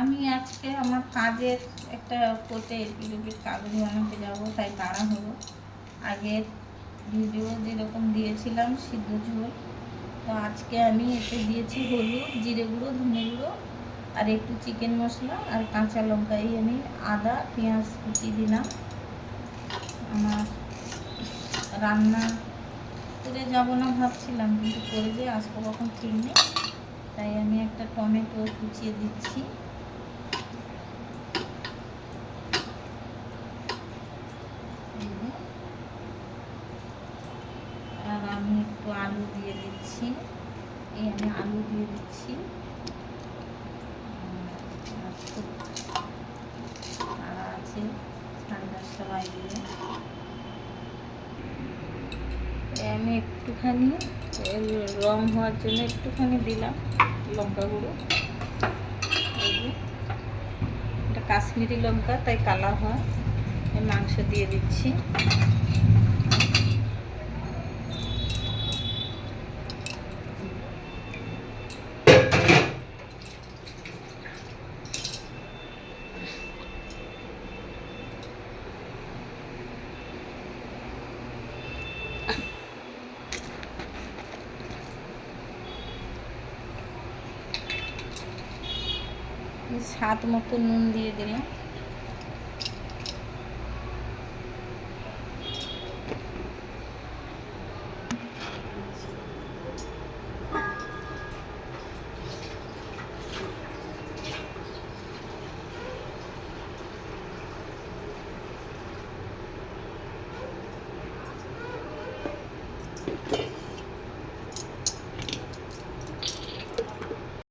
আমি আজকে আমার কাজের একটা কোর্টে এপিলিপির কাগজ বানাতে যাব, তাই তাড়া হলো আগের ভিডিও যেরকম দিয়েছিলাম, সিদ্ধ ঝোল, তো আজকে আমি এতে দিয়েছি হলুদ, জিরে গুঁড়ো, ধনে গুঁড়ো, আর একটু চিকেন মশলা আর কাঁচা লঙ্কা। এই আমি আদা, পেঁয়াজ কুচি দিলাম। আমার রান্না করে যাব না ভাবছিলাম, কিন্তু করে যে আসব কখন ঠিক নেই তাই আমি একটা টমেটো কুচিয়ে দিচ্ছি এই যে। আর আমি একটু আলু দিয়ে দিচ্ছি। এই আমি আলু দিয়ে দিচ্ছি। তাড়া আছে সাড়ে দশটা এই আমি একটুখানি রং হওয়ার জন্য একটুখানি দিলাম লঙ্কা গুঁড়ো এটা কাশ্মীরি লঙ্কা, তাই কালার হয়। মাংস দিয়ে দিচ্ছি। স্বাদ মতো নুন দিয়ে দিলাম।